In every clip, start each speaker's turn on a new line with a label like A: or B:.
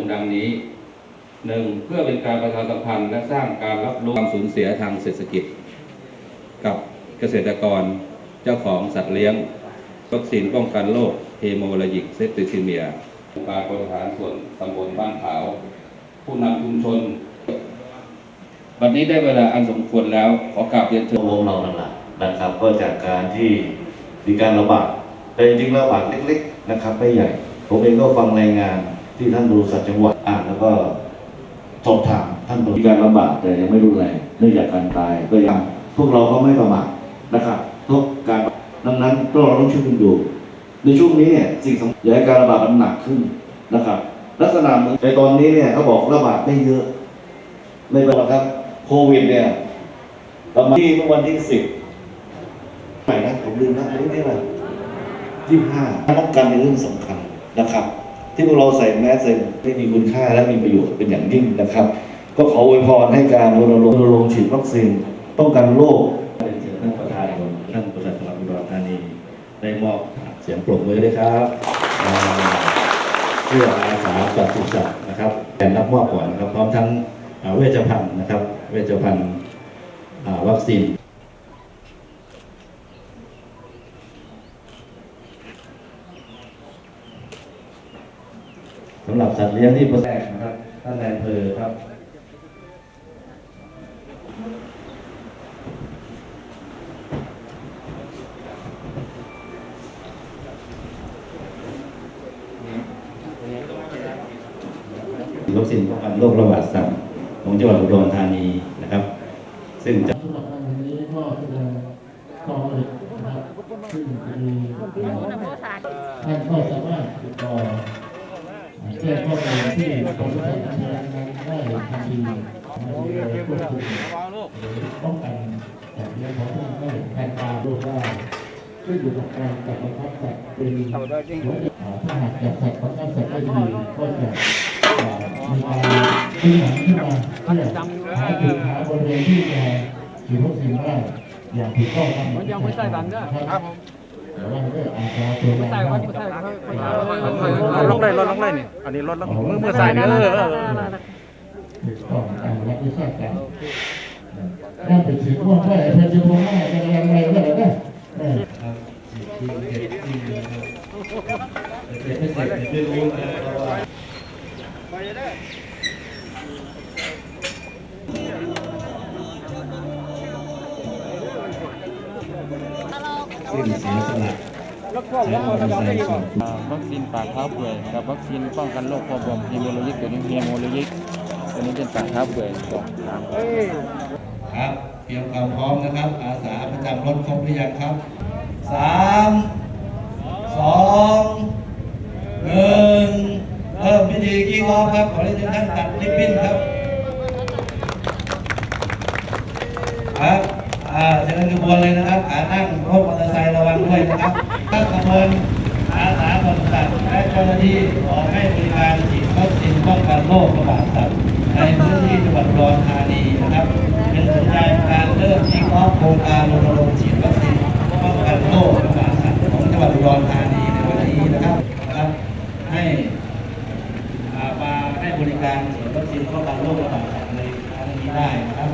A: งค์ดังนี้หนึ่งเพื่อเป็นการประชาสัมพันธ์และสร้างการรับรู้ความสูญเสียทางเศรษฐกิจ กับเกษตรกรเจ้าของสัตว์เลี้ยงวัคซีนป้องกันโรคเฮโมราจิกเซปติซิเมียองค์การบริหารส่วนตำบลบ้านขาว ผู้นำชุมชนบัดนี้ได้เวลาอันสมควรแล้ว ขอกราบเรียนเชิ
B: ญวงเรานั่นแหละนะครับ ก็จากการที่มีการระบาดแต่จริงๆระบาดเล็ก ๆ นะครับ ไม่ใหญ่ ผมเองก็ฟังรายงาน ที่ท่านดูสัตว์จังหวัดอ่านแล้วก็สอบถามท่านมีการระบาดแต่ยังไม่รุนแรงเนื่องจากการตายก็ยังพวกเราก็ไม่ประมาทนะครับทุกการดังนั้นเราต้องช่วยกันดู ในช่วงนี้เนี่ยสิ่งสำคัญอย่าให้การระบาดมันหนักขึ้นนะครับ ลักษณะเมือนในตอนนี้เนี่ยเขาบอกระบาดไม่เยอะ ไม่เป็นไรครับโควิดเนี่ยประมาณที่เมื่อวันที่สิบใหม่นะผมลืมนะอันนี้นี่แหละยี่ห้าป้องกันในเรื่องสำคัญนะครับ ที่พวกเราใส่แมสใส่ได้มีคุณค่าและมีประโยชน์เป็นอย่างยิ่งนะครับ ก็ขออวยพรให้การรณรงค์รณรงค์ฉีดวัคซีนป้องกันโรคเชิญท่านประธานท่านประธานจังหวัดอุดรธานีได้มอบเสียงปรบมือด้วยครับเพื่ออาสาปศุสัตว์นะครับแต่รับมอบก่อนนะครับพร้อมทั้งเวชภัณฑ์นะครับ เวชภัณฑ์วัคซีนำหรับสัตว์เลี้ยงที่ประแทกนะครับท่านนายเภอครับวัคซีนป้องกันโรคระบาดสัตว์ของจังหวัดอุดรธานีนะครับ ซึ่งจะ
C: สำหรับวันะครับซึ่งมีท่านก็สามารถติดต่อ แจ้งข้อมูลที่กรมการพัฒนานั้นได้ทันทีในควบคุมป้องกันแต่เรื่องของท่านได้แทนการรู้ได้ขึ้นอยู่กับการจัดบังคับสัตว์เป็นหัวถ้าหากจัดสัตว์บังคับสัตว์ได้ดีก็จะมีการซื้อหนังขึ้นมาเพื่อหาจุดหาบริเวณที่จะฉีดวัคซีนได้อย่างถูกต้องตามหลักยังไม่ใส่บังเด้อครับแต่ว่า เรื่องอาจจะตัวแรงใส่บ้าไว้งไม่ใส่ไว้ลงเลยลงเลยนี่อันนี้ลดลงมือมือใส่เนี่อเออถูกต้องตามหลักวิชาการถ้าไปฉีดพวกได้พอจะพวกได้จะแรก็ได้นะได้
B: ครับจริงเห็ดจริงนะครับเห็ดไม่เสร็ ซึ่งเสียสละแล้วพวกแล้วเราจะได้ก่อน
D: วัคซีนปากเท้าเปื่อยกับวัคซีนป้องกันโรคคอบวมเฮโมโลยิกตัวนี้เฮโมโลยิกตัวนี้เป็นปากเท้าเปื่อยสองสาม
B: ครับเตรียมความพร้อมนะครับ อาสาประจำรถครบหรือยังครับสามสองหนึ่งเริ่มพิธีกีออฟครับขอเรียนท่านตัดริบบิ้นครับ ขบวนเลยนะครับขานั่งรถมอเตอร์ไซค์ระวังด้วยนะครับตั้งขบวนอาสาบริษัทและเจ้าหน้าที่ขอให้บริการฉีดวัคซีนป้องกันโรคระบาดสัตว์ในพื้นที่จังหวัดอุดรธานีนะครับ เป็นสัญญาณการเริ่มที่ครอบโครงการรณรงค์ฉีดวัคซีนป้องกันโรคระบาดสัตว์ของจังหวัดอุดรธานีในวันนี้นะครับนะครับ ให้มาให้บริการฉีดวัคซีนป้องกันโรคระบาดสัตว์ในครั้งนี้ได้นะครับ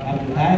B: 来